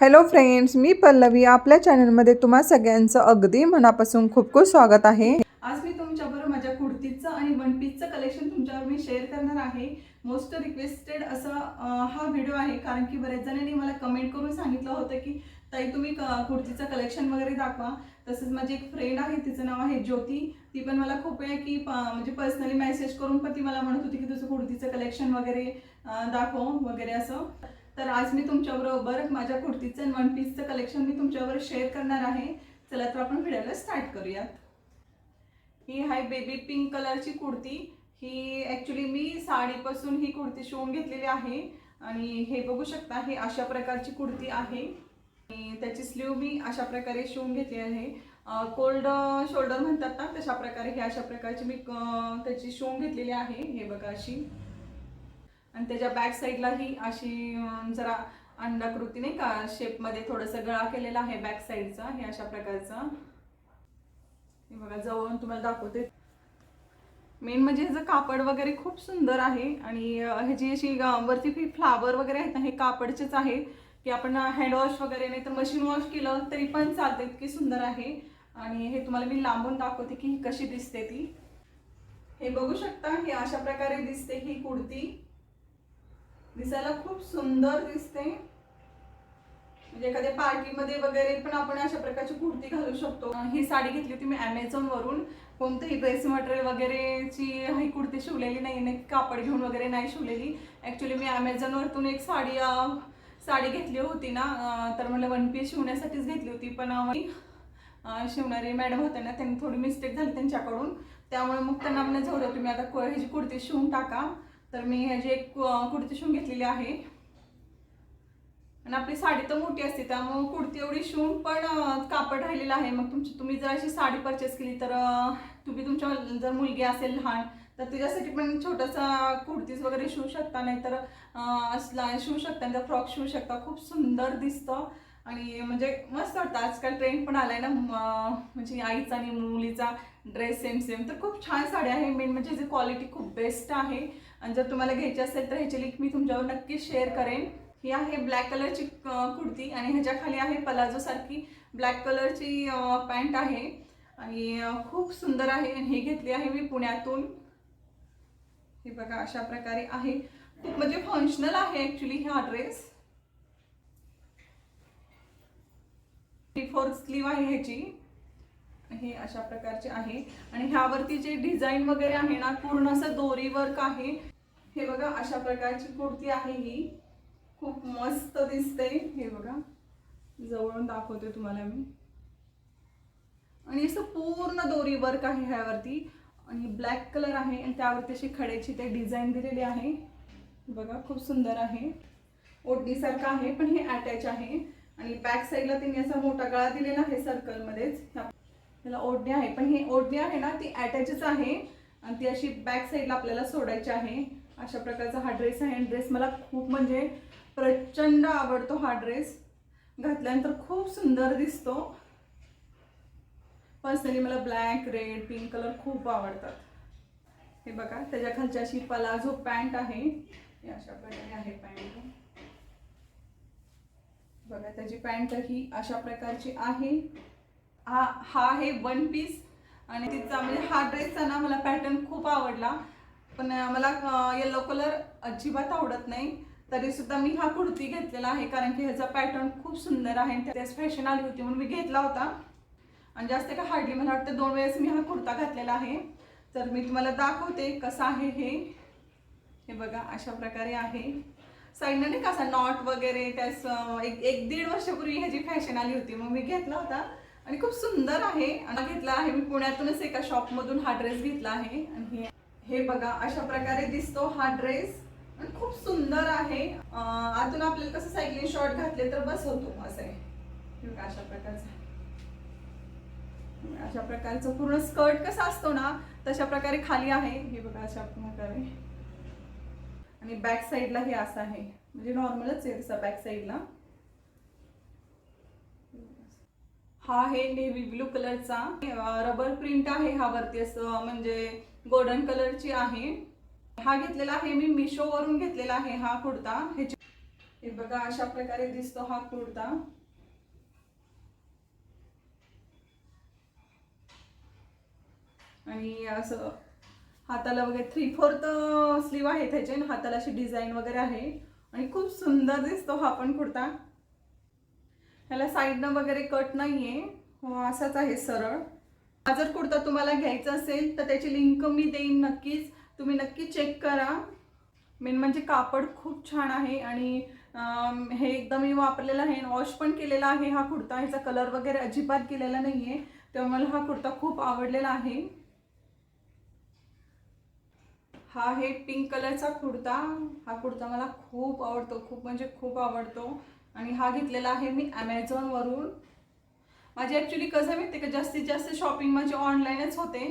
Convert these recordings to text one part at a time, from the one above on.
Hello friends मी पल्लवी. आपल्या चॅनलमध्ये तुम्हा सगळ्यांचं अगदी मनापासून खूप खूप स्वागत आहे. आज मी तुमच्याबरोबर माझ्या कुर्तीचं आणि वन पीसचं कलेक्शन तुमच्यावर मी शेअर करणार आहे. मोस्ट रिक्वेस्टेड असा अं, हा व्हिडिओ आहे. कारण की बऱ्याच जणांनी मला कमेंट करून सांगितलं होतं की ताई तुम्ही क- कुर्तीचं कलेक्शन वगैरे दाखवा. तसंच माझी एक फ्रेंड आहे तिचं नाव आहे ज्योती. ती पण मला खूप आहे की प- म्हणजे पर्सनली मेसेज करून पण ती मला म्हणत होती की तुझं कुर्तीचं कलेक्शन वगैरे अं, दाखव वगैरे असं. तर आज मी तुमच्याबरोबर माझ्या कुर्तीचं आणि वन पीसचं कलेक्शन मी तुमच्याबरोबर शेअर करणार आहे. चला तर आपण व्हिडिओला स्टार्ट करूयात. ही आहे बेबी पिंक कलरची कुर्ती. ही ॲक्च्युली मी साडीपासून ही कुर्ती शिवून घेतलेली आहे. आणि हे बघू शकता हे अशा प्रकारची कुर्ती आहे. आणि त्याची स्लीव मी अशा प्रकारे शिवून घेतली आहे. कोल्ड शोल्डर म्हणतात ना तशा प्रकारे हे अशा प्रकारची मी त्याची शिवून घेतलेली आहे. हे बघा अशी. आणि त्याच्या बॅक साईडलाही अशी जरा अंडाकृती नाही का शेपमध्ये थोडंसं गळा केलेला आहे बॅक साईडचा हे अशा प्रकारचा. हे बघा जवळून तुम्हाला दाखवते. मेन म्हणजे ह्याचं कापड वगैरे खूप सुंदर आहे आणि ह्याची अशी वरती काही फ्लावर वगैरे आहेत ना हे कापडचेच आहे. की आपण हँडवॉश वगैरे नाही तर मशीन वॉश केलं तरी पण चालते इतकी सुंदर आहे. आणि हे तुम्हाला मी लांबून दाखवते की ही कशी दिसते ती. हे बघू शकता ही अशा प्रकारे दिसते ही कुर्ती दिसायला खूप सुंदर दिसते. म्हणजे एखाद्या पार्टीमध्ये वगैरे पण आपण अशा प्रकारची कुर्ती घालू शकतो. ही साडी घेतली होती मी Amazon वरून. कोणतंही ड्रेस मटेरियल वगैरेची ही कुर्ती शिवलेली नाही नाही कापड घेऊन वगैरे नाही शिवलेली. ॲक्च्युली मी Amazon वरतून एक साडी साडी घेतली होती ना. तर मला वन पीस शिवण्यासाठीच घेतली होती पण शिवणारी मॅडम होत्या ना त्यांनी थोडी मिस्टेक झाली त्यांच्याकडून. त्यामुळे मग त्यांना मला झालं तुम्ही आता ह्याची कुर्ती शिवून टाका. तर मी ह्याची एक कुर्ती शिवून घेतलेली आहे. आणि आपली साडी तर मोठी असते त्यामुळे कुर्ती एवढी शिवून पण कापड राहिलेलं आहे. मग तुमची तुम्ही जर अशी साडी परचेस केली तर तुम्ही तुमच्या जर मुलगी असेल लहान तर तिच्यासाठी पण छोटासा कुर्तीज वगैरे शिवू शकता. नाहीतर तर असला शिवू शकता नाही फ्रॉक शिवू शकता. खूप सुंदर दिसतं. आणि म्हणजे मस्त वाटतं. आजकाल ट्रेंड पण आलाय ना म्हणजे आईचा आणि मुलीचा ड्रेस सेम सेम तर खूप छान साडी म्हणजे आहे मेन म्हणजे जी क्वालिटी खूप बेस्ट आहे. आणि जर तुम्हाला घ्यायची असेल तर ह्याची लिंक मी तुमच्यावर नक्की शेअर करेन. ही आहे ब्लॅक कलरची कुर्ती आणि ह्याच्या खाली आहे पलाझो सारखी ब्लॅक कलरची पॅन्ट आहे. आणि खूप सुंदर आहे आणि ही घेतली आहे मी पुण्यातून. हे बघा अशा प्रकारे आहे. खूप म्हणजे फंक्शनल आहे ॲक्च्युली हा ड्रेस फोर स्लीव आहे ह्याची. हे अशा प्रकारचे आहे. आणि ह्यावरती जे डिझाईन वगैरे आहे ना पूर्ण असं दोरी वर्क आहे. हे बघा अशा प्रकारची कुर्ती आहे ही. खूप मस्त दिसते. हे बघा जवळून दाखवते तुम्हाला मी. आणि असं पूर्ण दोरी वर्क आहे ह्यावरती. आणि ब्लॅक कलर आहे आणि त्यावरती अशी खड्याची ते डिझाईन दिलेली आहे. बघा खूप सुंदर आहे. ओढणीसारखं आहे पण हे अटॅच आहे. आणि बॅक साईडला त्यांनी असा मोठा गळा दिलेला आहे सर्कलमध्येच त्याला ओढणी आहे. पण ही ओढणी आहे ना ती अटॅचच आहे. आणि ती अशी बॅक साईडला आपल्याला सोडायची आहे. अशा प्रकारचा हा ड्रेस आहे. आणि ड्रेस मला खूप म्हणजे प्रचंड आवडतो हा ड्रेस घातल्यानंतर खूप सुंदर दिसतो. पर्सनली मला ब्लॅक रेड पिंक कलर खूप आवडतात. हे बघा त्याच्या खालची अशी पलाझो पॅन्ट आहे. हे अशा प्रकारे आहे पॅन्ट बघा त्याची पॅन्ट ही अशा प्रकारची आहे. हा हा आहे वन पीस आणि तिचा म्हणजे हा ड्रेसचा ना मला पॅटर्न खूप आवडला. पण मला येलो कलर अजिबात आवडत नाही. तरी सुद्धा मी हा कुर्ती घेतलेला आहे कारण की ह्याचा पॅटर्न खूप सुंदर आहे आणि त्याच फॅशन आली होती म्हणून मी घेतला होता. आणि जास्त का हार्डली मला वाटतं दोन वेळेस मी हा कुर्ता घातलेला आहे. तर मी तुम्हाला दाखवते कसा आहे हे. हे बघा अशा प्रकारे आहे. साईडनं नाही कसा नॉट वगैरे त्यास एक एक दीड वर्षापूर्वी ह्याची फॅशन आली होती मग मी घेतला होता. आणि खूप सुंदर आहे. आणि घेतला आहे मी पुण्यातूनच एका शॉपमधून हा ड्रेस घेतला आहे. आणि हे बघा अशा प्रकारे दिसतो हा ड्रेस खूप सुंदर आहे. आतून आपल्याला कसं सायकलिंग शॉर्ट घातले तर बस होतो असं आहे. हे अशा प्रकारचं. अशा प्रकारचं पूर्ण स्कर्ट कसा असतो ना तशा प्रकारे खाली आहे. हे बघा अशा प्रकारे. आणि बॅक साईडला हे असं आहे. म्हणजे नॉर्मलच आहे तसा बॅक साईडला हा आहे नेव्ही ब्लू कलरचा रबर प्रिंट आहे हा वरती असं म्हणजे गोल्डन कलरची आहे. हा घेतलेला आहे मी मिशो वरून घेतलेला आहे हा कुर्ता ह्याची हे बघा अशा प्रकारे दिसतो हा कुर्ता आणि असं हाताला वगैरे थ्री फोर्थ स्लीव आहे त्याचे हाताला अशी डिझाईन वगैरे आहे. आणि खूप सुंदर दिसतो हा पण कुर्ता ह्याला साईडनं वगैरे कट नाही आहे हो, असाच आहे सरळ. हा जर कुर्ता तुम्हाला घ्यायचा असेल तर त्याची लिंक मी देईन नक्कीच. तुम्ही नक्की चेक करा. मेन म्हणजे कापड खूप छान आहे आणि हे एकदम मी वापरलेलं आहे वॉश पण केलेला आहे हा कुर्ता. ह्याचा कलर वगैरे अजिबात केलेला नाही आहे मला हा कुर्ता खूप आवडलेला आहे. हा आहे पिंक कलरचा कुर्ता. हा कुर्ता मला खूप आवडतो. खूप म्हणजे खूप आवडतो. आणि हा घेतलेला आहे मी ॲमेझॉनवरून माझी ॲक्च्युली कसं माहिती का जास्तीत जास्त शॉपिंग माझी ऑनलाईनच होते.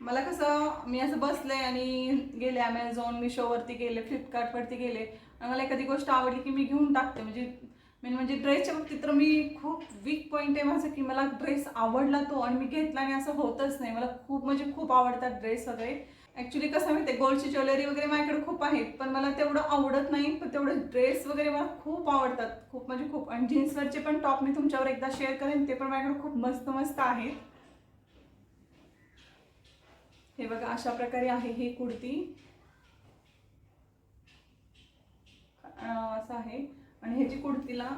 मला कसं मी असं बसले आणि गेले ॲमेझॉन मिशोवरती गेले फ्लिपकार्टवरती गेले. आणि मला एखादी गोष्ट आवडली की मी घेऊन टाकते. म्हणजे मेन म्हणजे ड्रेसच्या बाबतीत तर मी खूप वीक पॉईंट आहे माझं की मला ड्रेस आवडला तो आणि मी घेतला आणि असं होतच नाही. मला खूप म्हणजे खूप आवडतात ड्रेस वगैरे ॲक्च्युली कसं माहिती आहे गोल्डची ज्वेलरी वगैरे माझ्याकडे खूप आहेत पण मला तेवढं आवडत नाही पण तेवढं ड्रेस वगैरे मला खूप आवडतात. खूप म्हणजे खूप. आणि जीन्सवरचे पण टॉप मी तुमच्यावर एकदा शेअर करेन ते पण माझ्याकडे खूप मस्त मस्त आहेत. हे बघा अशा प्रकारे आहे ही कुर्ती असं आहे. आणि ह्याची कुर्तीला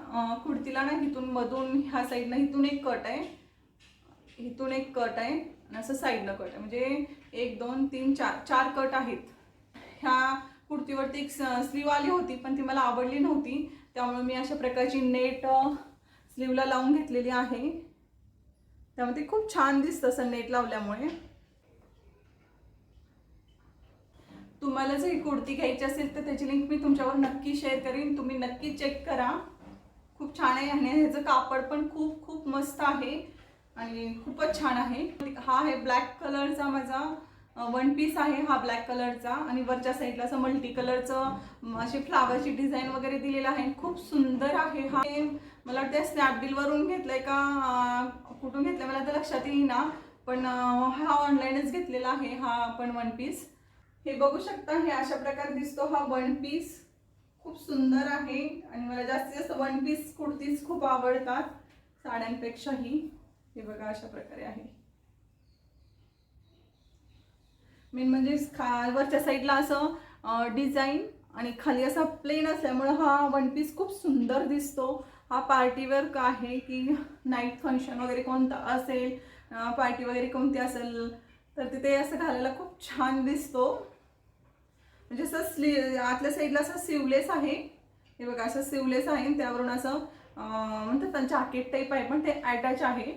कुर्तीला ना इथून मधून ह्या साईडनं इथून एक कट आहे. इथून एक कट आहे आणि असं साईडनं कट आहे. म्हणजे एक दोन तीन चार चार कट आहेत. ह्या कुर्तीवरती एक स्लीव आली होती पण ती मला आवडली नव्हती. त्यामुळे मी अशा प्रकारची नेट स्लीवला लावून घेतलेली आहे. त्यामुळे ते खूप छान दिसतं असं नेट लावल्यामुळे. तुम्हाला जर ही कुर्ती घ्यायची असेल तर त्याची लिंक मी तुमच्यावर नक्की शेअर करीन. तुम्ही नक्की चेक करा. खूप छान आहे आणि ह्याचं कापड पण खूप खूप मस्त आहे. आणि खूपच छान आहे. हा आहे ब्लॅक कलरचा माझा वन पीस आहे हा ब्लॅक कलरचा आणि वरच्या साईडला असं मल्टी कलरचं असे अशी फ्लावरची डिझाईन वगैरे दिलेलं आहे. खूप सुंदर आहे हा. मला वाटतं स्नॅपडीलवरून घेतलंय का कुठून घेतलंय मला तर लक्षात येईल ना पण हा ऑनलाईनच घेतलेला आहे हा आपण वन पीस हे बघू शकता हे अशा प्रकारे दिसतो हा वन पीस खूप सुंदर आहे. आणि मला जास्तीत जास्त वन पीस कुर्तीज खूप आवडतात साड्यांपेक्षाही. हे बघा अशा प्रकारे आहे. मेन म्हणजे खा वरच्या साईडला असं डिझाईन आणि खाली असा प्लेन असल्यामुळं हा वन पीस खूप सुंदर दिसतो. हा पार्टीवेअर आहे की नाईट फंक्शन वगैरे कोणता असेल पार्टी वगैरे कोणती असेल तर तिथे असं घालायला खूप छान दिसतो. म्हणजे असं स्ली आतल्या साईडला असं सिवलेस आहे. हे बघा असं सिवलेस आहे त्यावरून असं म्हणतात ना जॅकेट टाईप आहे पण ते अटॅच आहे.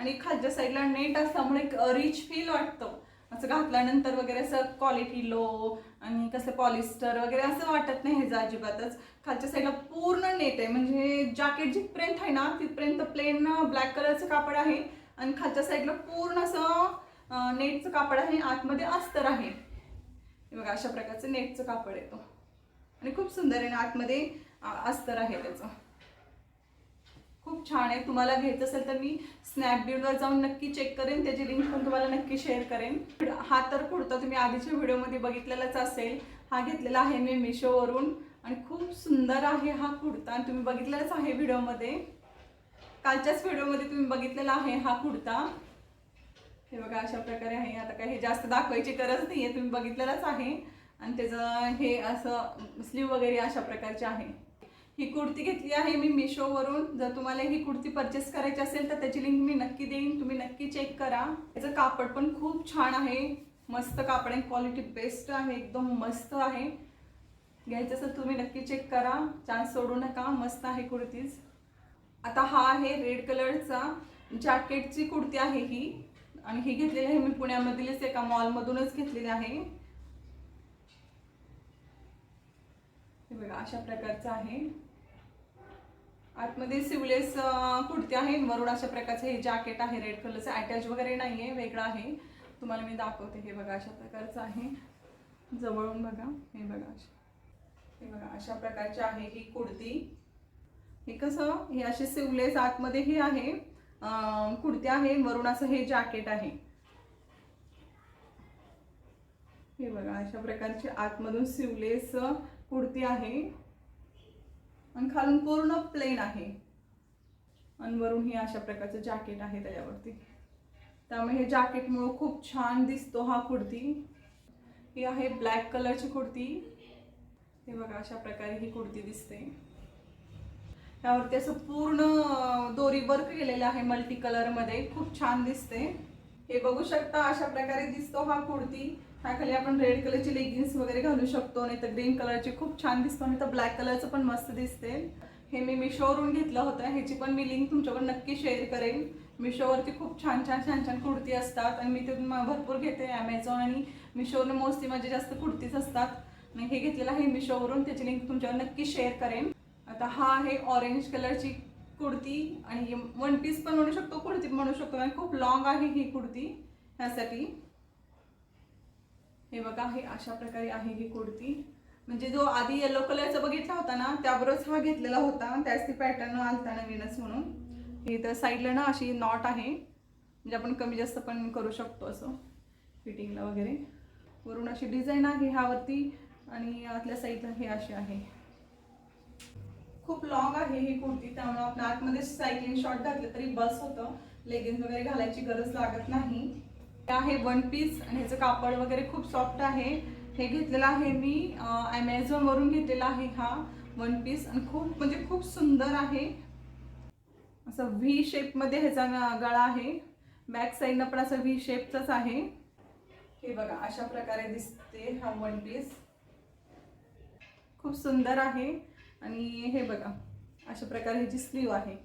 आणि खालच्या साईडला नेट असल्यामुळे एक रिच फील वाटतं. असं घातल्यानंतर वगैरे असं क्वालिटी लो आणि कसं पॉलिस्टर वगैरे असं वाटत नाही ह्याचं अजिबातच. खालच्या साईडला पूर्ण नेट आहे. म्हणजे जॅकेट जिथपर्यंत आहे ना तिथपर्यंत प्लेन ब्लॅक कलरचं कापड आहे. आणि खालच्या साईडला पूर्ण असं नेटचं कापड आहे. आतमध्ये अस्तर आहे. बघा अशा प्रकारचं नेटचं कापड येतो. आणि खूप सुंदर आहे ना आतमध्ये अस्तर आहे त्याचं. खूप छान आहे. तुम्हाला घ्यायचं असेल तर मी स्नॅपडीलवर जाऊन नक्की चेक करेन. त्याची लिंक पण तुम्हाला नक्की शेअर करेन. हा तर कुर्ता तुम्ही आधीच्या व्हिडिओमध्ये बघितलेलाच असेल. हा घेतलेला आहे मी मिशोवरून आणि खूप सुंदर आहे हा कुर्ता. आणि तुम्ही बघितलेलाच आहे व्हिडिओमध्ये कालच्याच व्हिडिओमध्ये तुम्ही बघितलेला आहे हा कुर्ता. हे बघा अशा प्रकारे आहे. आता काही हे जास्त दाखवायची गरज नाही आहे तुम्ही बघितलेलंच आहे. आणि त्याचं हे असं स्लीव वगैरे अशा प्रकारचे आहे. ही कुर्ती घेतली आहे मी मिशोवरून जर तुम्हाला ही कुर्ती परचेस करायची असेल तर त्याची लिंक मी नक्की देईन. तुम्ही नक्की चेक करा. त्याचं कापड पण खूप छान आहे. मस्त कापड आहे. क्वालिटी बेस्ट आहे. एकदम मस्त आहे. घ्यायचं असेल तुम्ही नक्की चेक करा. चान्स सोडू नका. मस्त आहे कुर्तीज. आता हा आहे रेड कलरचा जॅकेटची कुर्ती आहे ही. आणि ही घेतलेली आहे मी पुण्यामधीलच एका मॉलमधूनच घेतलेली आहे. हे बघा अशा प्रकारचं आहे. आतमध्ये सिवलेस कुर्ती आहे. वरून अशा प्रकारचं हे जॅकेट आहे रेड कलरचं अटॅच वगैरे नाही आहे वेगळं आहे. तुम्हाला मी दाखवते. हे बघा अशा प्रकारचं आहे. जवळून बघा. हे बघा अशा. हे बघा अशा प्रकारची आहे ही कुर्ती. हे कसं? हे असे सिवलेस आतमध्ये हे आहे. कुर्ती आहे. वरून असं हे जॅकेट आहे. हे बघा अशा प्रकारची आतमधून सिवलेस कुर्ती आहे. आणि खालून पूर्ण प्लेन आहे. आणि वरून हे अशा प्रकारचं जॅकेट आहे त्याच्यावरती. त्यामुळे हे जॅकेटमुळं खूप छान दिसतो हा कुर्ती ही आहे ब्लॅक कलरची कुर्ती हे बघा अशा प्रकारे ही कुर्ती दिसते. त्यावरती असं पूर्ण दोरी वर्क केलेलं आहे मल्टी कलरमध्ये खूप छान दिसते. हे बघू शकता अशा प्रकारे दिसतो हा कुर्ती ह्याखाली आपण रेड कलरची लेगिन्स वगैरे घालू शकतो नाही तर ग्रीन कलरची खूप छान दिसतो आणि तर ब्लॅक कलरचं पण मस्त दिसते. हे मी मिशोवरून घेतलं होतं ह्याची पण मी लिंक तुमच्यावर नक्की शेअर करेन. मिशोवरती खूप छान छान छान छान कुर्ती असतात आणि मी ते भरपूर घेते ॲमेझॉन आणि मिशोवरून मोस्टली माझे जास्त कुर्तीज असतात. आणि हे घेतलेलं आहे मिशोवरून त्याची लिंक तुमच्यावर नक्की शेअर करेन. आता हा आहे ऑरेंज कलरची कुर्ती आणि वन पीस पण म्हणू शकतो कुर्ती म्हणू शकतो आणि खूप लॉंग आहे ही कुर्ती ह्यासाठी. हे बघा हे अशा प्रकारे आहे ही कुर्ती म्हणजे जो आधी येलो कलरचा बघितला होता ना त्याबरोबरच हा घेतलेला होता. त्याच ती पॅटर्न आलता नवीनच म्हणून. हे तर साईडला ना अशी नॉट आहे. म्हणजे आपण कमी जास्त पण करू शकतो असं फिटिंगला वगैरे. वरून अशी डिझाईन आहे ह्यावरती आणि आतल्या साईडला हे अशी आहे. खूप लॉंग आहे ही कुर्ती त्यामुळे आपण आतमध्ये सायकलिंग शॉर्ट घातलं तरी बस होतं. लेगिन्स वगैरे घालायची गरज लागत नाही. आहे वन पीस आणि ह्याचं कापड वगैरे खूप सॉफ्ट आहे. हे घेतलेलं आहे मी ॲमेझॉनवरून घेतलेला आहे हा वन पीस आणि खूप म्हणजे खूप सुंदर आहे. असं व्ही शेपमध्ये ह्याचा गळा आहे. बॅक साईडनं पण असं व्ही शेपचाच आहे. हे बघा अशा प्रकारे दिसते हा वन पीस खूप सुंदर आहे. आणि हे बघा अशा प्रकारे ह्याची स्लीव आहे.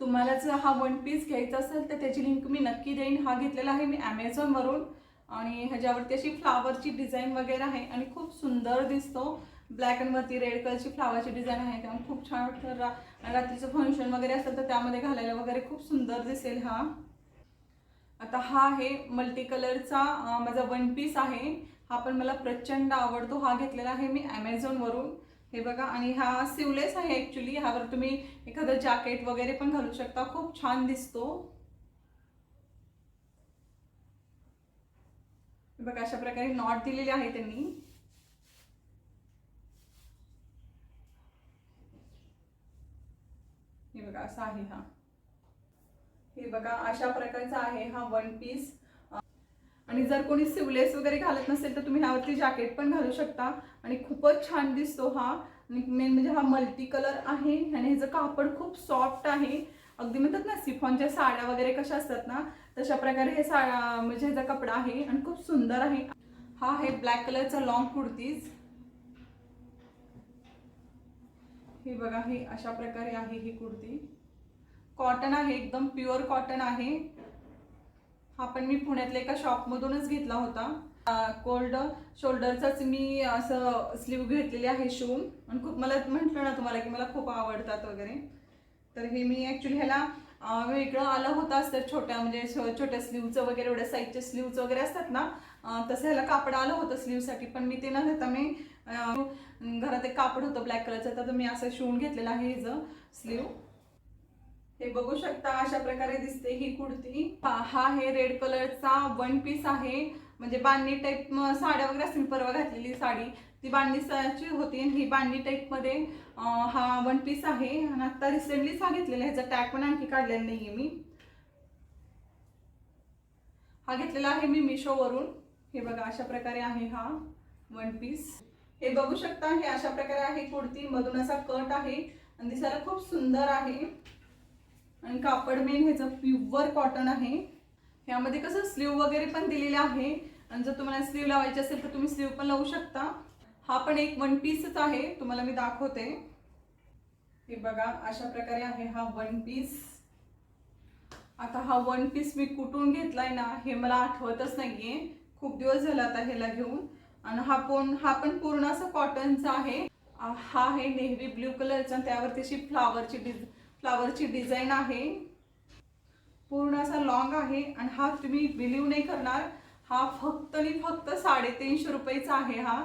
तुम्हाला जर हा वन पीस घ्यायचा असेल तर त्याची लिंक मी नक्की देईन. हा घेतलेला आहे मी ॲमेझॉनवरून आणि ह्याच्यावरती अशी फ्लावरची डिझाईन वगैरे आहे आणि खूप सुंदर दिसतो. ब्लॅक अँड वरती रेड कलरची फ्लावरची डिझाईन आहे. त्यामुळे खूप छान वाटतं. रा रात्रीचं फंक्शन वगैरे असेल तर त्यामध्ये घालायला वगैरे खूप सुंदर दिसेल हा. आता हा आहे मल्टी कलरचा माझा वन पीस आहे. हा पण मला प्रचंड आवडतो. हा घेतलेला आहे मी ॲमेझॉनवरून हे बघा आणि हा सिवलेस आहे ॲक्च्युली ह्यावर तुम्ही एखादं जॅकेट वगैरे पण घालू शकता. खूप छान दिसतो. हे बघा अशा प्रकारे नॉट दिलेली आहे त्यांनी. हे बघा असा आहे हा. हे बघा अशा प्रकारचा आहे हा वन पीस आणि जर कोणी सिवलेस वगैरे घालत नसेल तर तुम्ही ह्यावरती जॅकेट पण घालू शकता. आणि खूपच छान दिसतो हा. आणि मेन म्हणजे हा मल्टी कलर आहे. आणि ह्याचं कापड खूप सॉफ्ट आहे. अगदी म्हणतात ना सिफॉनच्या साड्या वगैरे कशा असतात ना तशा प्रकारे हे साड्या म्हणजे ह्याचा कपडा आहे आणि खूप सुंदर आहे. हा आहे ब्लॅक कलरचा लॉंग कुर्तीज. हे बघा हे अशा प्रकारे आहे ही कुर्ती. कॉटन आहे एकदम प्युअर कॉटन आहे. हा पण मी पुण्यातल्या एका शॉपमधूनच घेतला होता. कोल्ड शोल्डरचाच मी असं स्लीव घेतलेली आहे शिवून आणि खूप मला म्हटलं ना तुम्हाला की मला खूप आवडतात वगैरे. तर हे मी ॲक्च्युली ह्याला वेगळं आलं होतं असतं छोट्या म्हणजे छोट्या स्लीवचं वगैरे एवढ्या साईजचे स्लीवचं वगैरे असतात ना तसं ह्याला कापड आलं होतं स्लीवसाठी. पण मी ते न घेता मी घरात एक कापड होतं ब्लॅक कलरचं तर मी असं शिवून घेतलेलं आहे हिचं स्लीव. हे बघू शकता अशा प्रकारे दिसते ही कुर्ती हा हे रेड कलरचा वन पीस आहे. म्हणजे बांधणी टाईप साड्या वगैरे असतील परवा घातलेली साडी. ती बांधणीची होती आणि ही बांधणी टाईपमध्ये हा वन पीस आहे. आणि आता रिसेंटलीच हा घेतलेला आहे. ह्याचा टॅग पण आणखी काढलेला नाही मी. हा घेतलेला आहे मी मिशोवरून. हे बघा अशा प्रकारे आहे हा वन पीस हे बघू शकता हे अशा प्रकारे आहे कुर्ती मधून असा कट आहे आणि दिसायला खूप सुंदर आहे. आणि कापड मेन ह्याचं प्युअर कॉटन आहे. ह्यामध्ये कसं स्लीव वगैरे पण दिलेलं आहे. आणि जर तुम्हाला स्लीव लावायची असेल तर तुम्ही स्लीव पण लावू शकता. हा पण एक वन पीसच आहे. तुम्हाला मी दाखवते. हे बघा अशा प्रकारे आहे हा वन पीस आता हा वन पीस मी कुठून घेतलाय ना हे मला आठवतच नाहीये. खूप दिवस झाला आता ह्याला घेऊन. आणि हा पण हा पण पूर्ण असं कॉटनचा आहे. हा आहे नेव्ही ब्ल्यू कलरचा त्यावरती अशी फ्लावरची डिझ फ्लावरची डिझाईन आहे. पूर्ण असा लॉंग आहे आणि हा तुम्ही बिलीव नाही करणार. हा फक्त आणि फक्त साडेतीनशे रुपयेचा आहे हा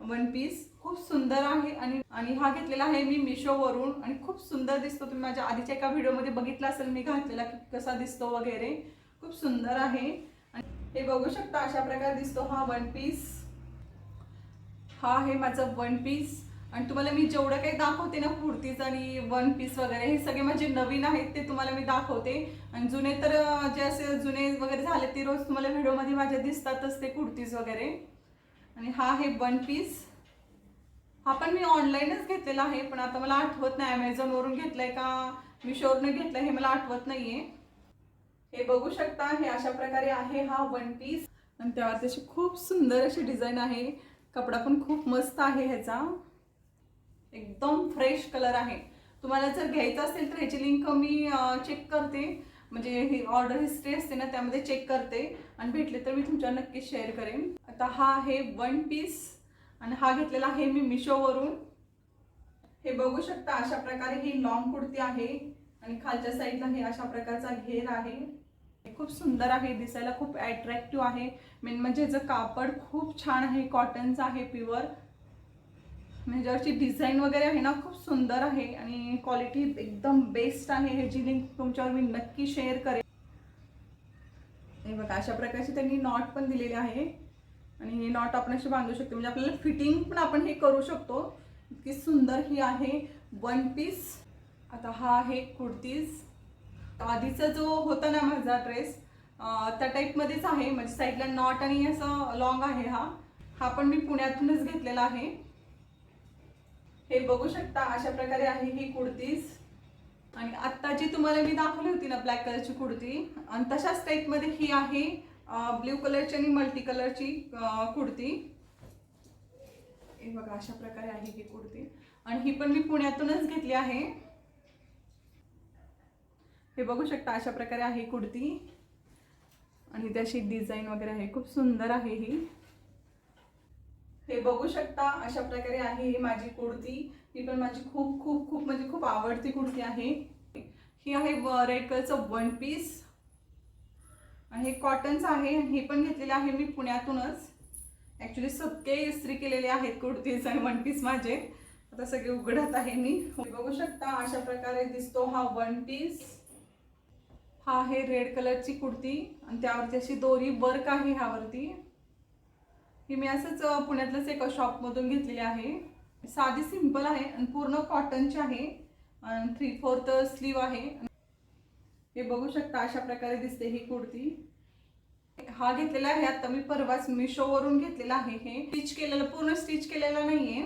वन पीस खूप सुंदर आहे आणि आणि हा घेतलेला आहे मी मिशोवरून आणि खूप सुंदर दिसतो. तुम्ही माझ्या आधीच्या एका व्हिडिओमध्ये बघितला असेल मी घातलेला की कसा दिसतो वगैरे. खूप सुंदर आहे. आणि हे बघू शकता अशा प्रकारे दिसतो हा वन पीस हा आहे माझं वन पीस आणि तुम्हाला मी जेवढं काही दाखवते ना कुर्तीज आणि वन पीस वगैरे हे सगळे माझे नवीन आहेत ते तुम्हाला मी दाखवते. आणि जुने तर जे असे जुने वगैरे झाले ते रोज तुम्हाला व्हिडिओमध्ये माझ्या दिसतातच ते कुर्तीज वगैरे. आणि हा आहे वन पीस हा पण मी ऑनलाईनच घेतलेला आहे पण आता मला आठवत नाही ॲमेझॉनवरून घेतलाय का मिशोवरून घेतलंय हे मला आठवत नाहीये. हे बघू शकता हे अशा प्रकारे आहे हा वन पीस आणि त्यावर त्याची खूप सुंदर अशी डिझाईन आहे. कपडा पण खूप मस्त आहे ह्याचा. एकदम फ्रेश कलर आहे. तुम्हाला जर घ्यायचं असेल तर ह्याची लिंक मी चेक करते. म्हणजे ही ऑर्डर हिस्ट्री असते ना त्यामध्ये चेक करते. आणि भेटले तर मी तुमच्या नक्की शेअर करेन. आता हा आहे वन पीस आणि हा घेतलेला आहे मी मिशोवरून. हे बघू शकता अशा प्रकारे ही लॉंग कुर्ती आहे. आणि खालच्या साईडला हे अशा प्रकारचा घेर आहे. हे खूप सुंदर आहे दिसायला खूप अट्रॅक्टिव्ह आहे. मेन म्हणजे याचं कापड खूप छान आहे कॉटनचं आहे प्युअर म्हणजे ह्याच्यावरची डिझाईन वगैरे आहे ना खूप सुंदर आहे आणि क्वालिटी एकदम बेस्ट आहे ह्याची लिंक तुमच्यावर मी नक्की शेअर करेन. हे बघा अशा प्रकारची त्यांनी नॉट पण दिलेली आहे. आणि हे नॉट आपण असे बांधू शकतो. म्हणजे आपल्याला फिटिंग पण आपण हे करू शकतो. इतकी सुंदर ही आहे वन पीस. आता हा आहे कुर्तीज. आधीचा जो होता ना माझा ड्रेस त्या टाईपमध्येच आहे. म्हणजे साईडला नॉट आणि असं लॉंग आहे हा. हा पण मी पुण्यातूनच घेतलेला आहे. हे बघू शकता अशा प्रकारे आहे ही कुर्तीज आणि आत्ता जी तुम्हाला मी दाखवली होती ना ब्लॅक कलरची कुर्ती आणि तशाच टाईपमध्ये ही आहे ब्ल्यू कलरची आणि मल्टी कलरची कुर्ती हे बघा अशा प्रकारे आहे ही कुर्ती आणि ही पण मी पुण्यातूनच घेतली आहे. हे बघू शकता अशा प्रकारे आहे कुर्ती आणि त्याची डिझाईन वगैरे आहे खूप सुंदर आहे ही. हे बघू शकता अशा प्रकारे आहे ही माझी कुर्ती ही पण माझी खूप खूप खूप म्हणजे खूप आवडती कुर्ती आहे. ही आहे रेड कलरचं वन पीस. आणि हे कॉटनचं आहे हे पण घेतलेलं आहे मी पुण्यातूनच. ॲक्च्युली सगळे इस्त्री केलेले आहेत कुर्तीज आणि वन पीस माझे. आता सगळे उघडत आहे मी. हे बघू शकता अशा प्रकारे दिसतो हा वन पीस. हा आहे रेड कलरची कुर्ती आणि त्यावरती अशी दोरी वर्क आहे ह्यावरती. ही मी असंच पुण्यातलंच एका शॉपमधून घेतलेली आहे. साधी सिंपल आहे आणि पूर्ण कॉटनची आहे. आणि थ्री फोर्थ स्लीव आहे. हे बघू शकता अशा प्रकारे दिसते ही कुर्ती हा घेतलेला आहे आता मी परवाच मिशोवरून घेतलेला आहे हे. स्टिच केलेलं पूर्ण स्टिच केलेलं नाहीये.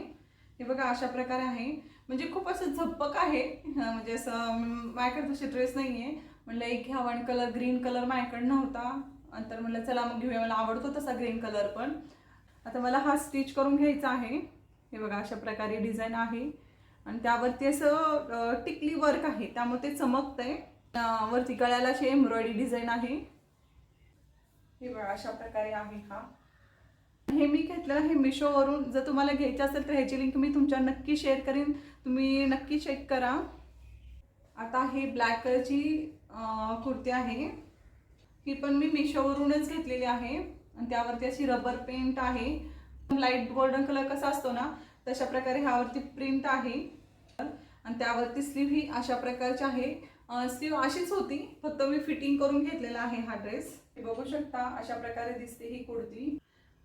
हे बघा अशा प्रकारे आहे. म्हणजे खूप असं झप्पक आहे. म्हणजे असं माझ्याकडे तसे ड्रेस नाहीये. म्हणलं एक घ्यावा आणि कलर ग्रीन कलर माझ्याकडे नव्हता. नंतर म्हणलं चला मग घेऊया. मला आवडतो तसा ग्रीन कलर पण. आता मला हा स्टिच करून घ्यायचा आहे. हे बघा अशा प्रकारे डिझाईन आहे. आणि त्यावरती असं टिकली वर्क आहे. त्यामुळे ते चमकतंय. आहे वरती गळ्याला अशी एम्ब्रॉयडरी डिझाईन आहे. हे बघा अशा प्रकारे आहे हा. हे मी घेतलेलं आहे मिशोवरून. जर तुम्हाला घ्यायचं असेल तर ह्याची लिंक मी तुमच्या नक्की शेअर करीन. तुम्ही नक्की चेक करा. आता हे ब्लॅक कलरची कुर्ती आहे. ही पण मी मिशोवरूनच घेतलेली आहे. आणि त्यावरती अशी रबर पेंट आहे. लाइट गोल्डन कलर कसा असतो ना तशा प्रकारे ह्यावरती प्रिंट आहे. आणि त्यावरती स्लीव ही अशा प्रकारची आहे. स्लीव अशीच होती फक्त मी फिटिंग करून घेतलेला आहे हा ड्रेस हे बघू शकता अशा प्रकारे दिसते ही कुर्ती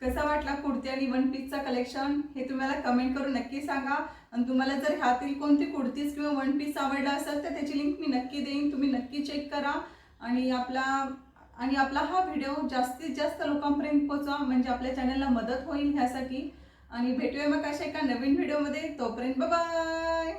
कसा वाटला कुर्ती आणि वन पीसचा कलेक्शन हे तुम्हाला कमेंट करून नक्की सांगा. आणि तुम्हाला जर ह्यातील कोणती कुर्तीज किंवा वन पीस आवडला असेल तर त्याची लिंक मी नक्की देईन. तुम्ही नक्की चेक करा. आणि आपला आणि आपला हा व्हिडिओ जास्तीत जास्त लोकांपर्यंत पोहोचवा म्हणजे आपल्या चॅनलला मदत होईल ह्यासाठी. आणि भेटूया मग अशा एका नवीन व्हिडिओमध्ये तोपर्यंत बाय